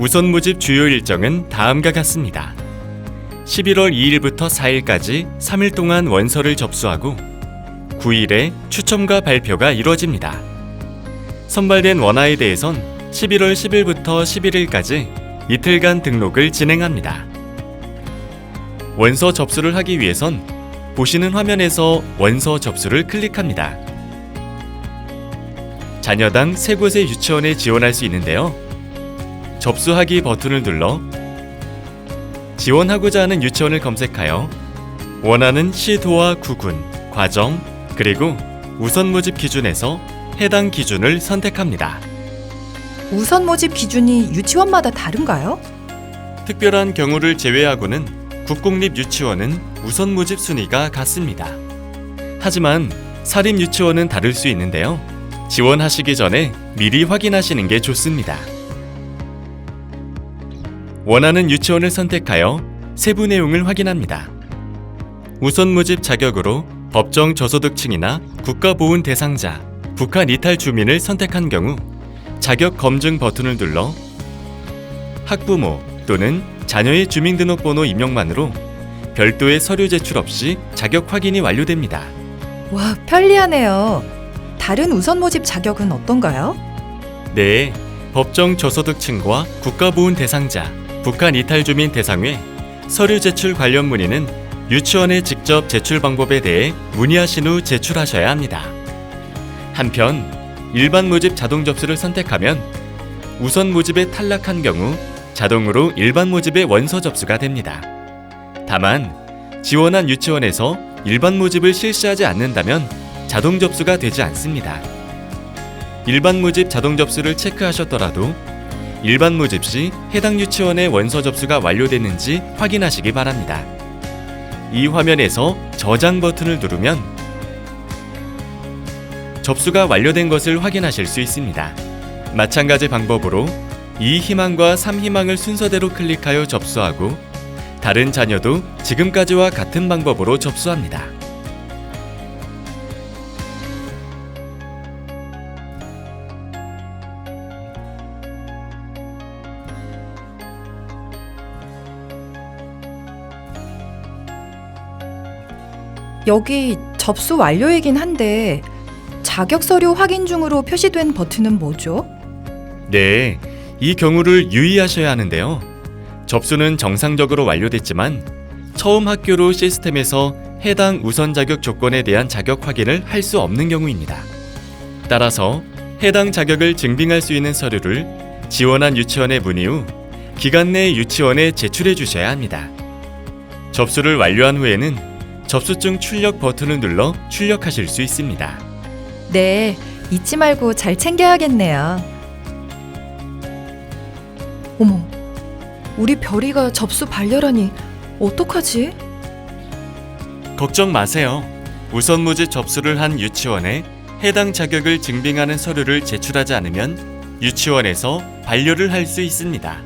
우선 모집 주요 일정은 다음과 같습니다. 11월 2일부터 4일까지 3일 동안 원서를 접수하고 9일에 추첨과 발표가 이루어집니다. 선발된 원화에 대해선 11월 10일부터 11일까지 이틀간 등록을 진행합니다. 원서 접수를 하기 위해선 보시는 화면에서 원서 접수를 클릭합니다. 자녀당 세 곳의 유치원에 지원할 수 있는데요. 접수하기 버튼을 눌러 지원하고자 하는 유치원을 검색하여 원하는 시도와 구군, 과정, 그리고 우선 모집 기준에서 해당 기준을 선택합니다. 우선 모집 기준이 유치원마다 다른가요? 특별한 경우를 제외하고는 국공립 유치원은 우선 모집 순위가 같습니다. 하지만 사립 유치원은 다를 수 있는데요. 지원하시기 전에 미리 확인하시는 게 좋습니다. 원하는 유치원을 선택하여 세부 내용을 확인합니다. 우선 모집 자격으로 법정 저소득층이나 국가보훈 대상자, 북한 이탈 주민을 선택한 경우 자격 검증 버튼을 눌러 학부모 또는 자녀의 주민등록번호 입력만으로 별도의 서류 제출 없이 자격 확인이 완료됩니다. 와, 편리하네요. 다른 우선 모집 자격은 어떤가요? 네, 법정 저소득층과 국가보훈 대상자, 북한 이탈 주민 대상외 서류 제출 관련 문의는 유치원에 직접 제출 방법에 대해 문의하신 후 제출하셔야 합니다. 한편 일반 모집 자동 접수를 선택하면 우선 모집에 탈락한 경우 자동으로 일반 모집의 원서 접수가 됩니다. 다만 지원한 유치원에서 일반 모집을 실시하지 않는다면 자동 접수가 되지 않습니다. 일반 모집 자동 접수를 체크하셨더라도 일반 모집 시 해당 유치원의 원서 접수가 완료됐는지 확인하시기 바랍니다. 이 화면에서 저장 버튼을 누르면 접수가 완료된 것을 확인하실 수 있습니다. 마찬가지 방법으로 2희망과 3희망을 순서대로 클릭하여 접수하고 다른 자녀도 지금까지와 같은 방법으로 접수합니다. 여기 접수 완료이긴 한데 자격 서류 확인 중으로 표시된 버튼은 뭐죠? 네, 이 경우를 유의하셔야 하는데요. 접수는 정상적으로 완료됐지만 처음 학교로 시스템에서 해당 우선 자격 조건에 대한 자격 확인을 할 수 없는 경우입니다. 따라서 해당 자격을 증빙할 수 있는 서류를 지원한 유치원에 문의 후 기간 내 유치원에 제출해 주셔야 합니다. 접수를 완료한 후에는 접수증 출력 버튼을 눌러 출력하실 수 있습니다. 네, 잊지 말고 잘 챙겨야겠네요. 어머, 우리 별이가 접수 반려라니 어떡하지? 걱정 마세요. 우선 모집 접수를 한 유치원에 해당 자격을 증빙하는 서류를 제출하지 않으면 유치원에서 반려를 할 수 있습니다.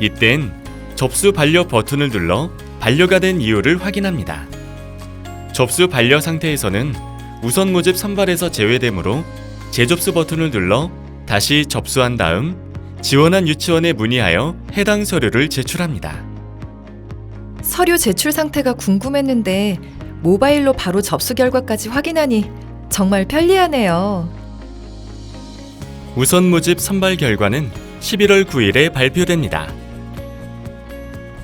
이땐 접수 반려 버튼을 눌러 반려가 된 이유를 확인합니다. 접수 반려 상태에서는 우선 모집 선발에서 제외되므로 재접수 버튼을 눌러 다시 접수한 다음 지원한 유치원에 문의하여 해당 서류를 제출합니다. 서류 제출 상태가 궁금했는데 모바일로 바로 접수 결과까지 확인하니 정말 편리하네요. 우선 모집 선발 결과는 11월 9일에 발표됩니다.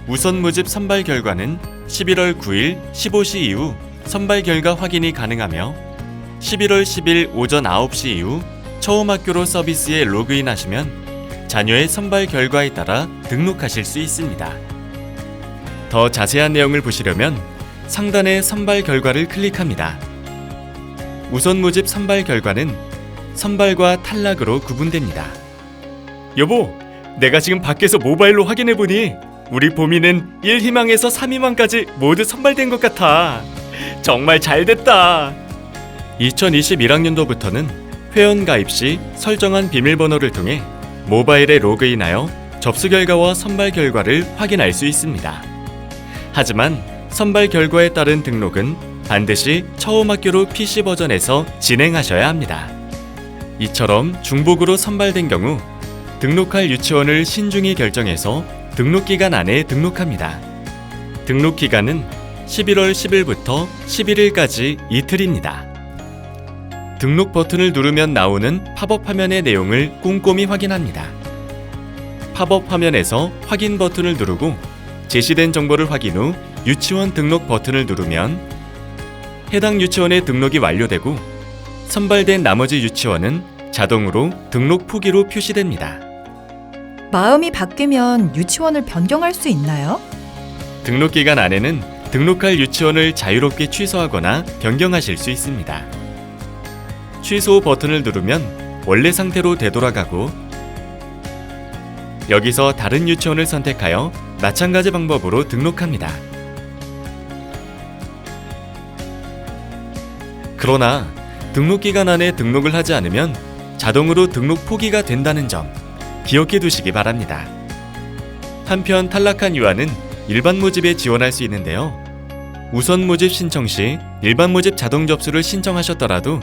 우선 모집 선발 결과는 11월 9일 15시 이후 선발 결과 확인이 가능하며 11월 10일 오전 9시 이후 처음 학교로 서비스에 로그인하시면 자녀의 선발 결과에 따라 등록하실 수 있습니다. 더 자세한 내용을 보시려면 상단의 선발 결과를 클릭합니다. 우선 모집 선발 결과는 선발과 탈락으로 구분됩니다. 여보, 내가 지금 밖에서 모바일로 확인해 보니 우리 보미는 1희망에서 3희망까지 모두 선발된 것 같아. 정말 잘 됐다. 2021학년도부터는 회원 가입 시 설정한 비밀번호를 통해 모바일에 로그인하여 접수 결과와 선발 결과를 확인할 수 있습니다. 하지만 선발 결과에 따른 등록은 반드시 처음 학교로 PC 버전에서 진행하셔야 합니다. 이처럼 중복으로 선발된 경우 등록할 유치원을 신중히 결정해서 등록 기간 안에 등록합니다. 등록 기간은 11월 10일부터 11일까지 이틀입니다. 등록 버튼을 누르면 나오는 팝업 화면의 내용을 꼼꼼히 확인합니다. 팝업 화면에서 확인 버튼을 누르고 제시된 정보를 확인 후 유치원 등록 버튼을 누르면 해당 유치원의 등록이 완료되고 선발된 나머지 유치원은 자동으로 등록 포기로 표시됩니다. 마음이 바뀌면 유치원을 변경할 수 있나요? 등록 기간 안에는 등록할 유치원을 자유롭게 취소하거나 변경하실 수 있습니다. 취소 버튼을 누르면 원래 상태로 되돌아가고 여기서 다른 유치원을 선택하여 마찬가지 방법으로 등록합니다. 그러나 등록 기간 안에 등록을 하지 않으면 자동으로 등록 포기가 된다는 점 기억해 두시기 바랍니다. 한편 탈락한 유아는 일반 모집에 지원할 수 있는데요. 우선 모집 신청 시 일반 모집 자동 접수를 신청하셨더라도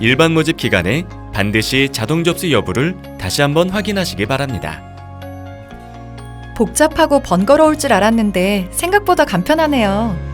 일반 모집 기간에 반드시 자동 접수 여부를 다시 한번 확인하시기 바랍니다. 복잡하고 번거로울 줄 알았는데 생각보다 간편하네요.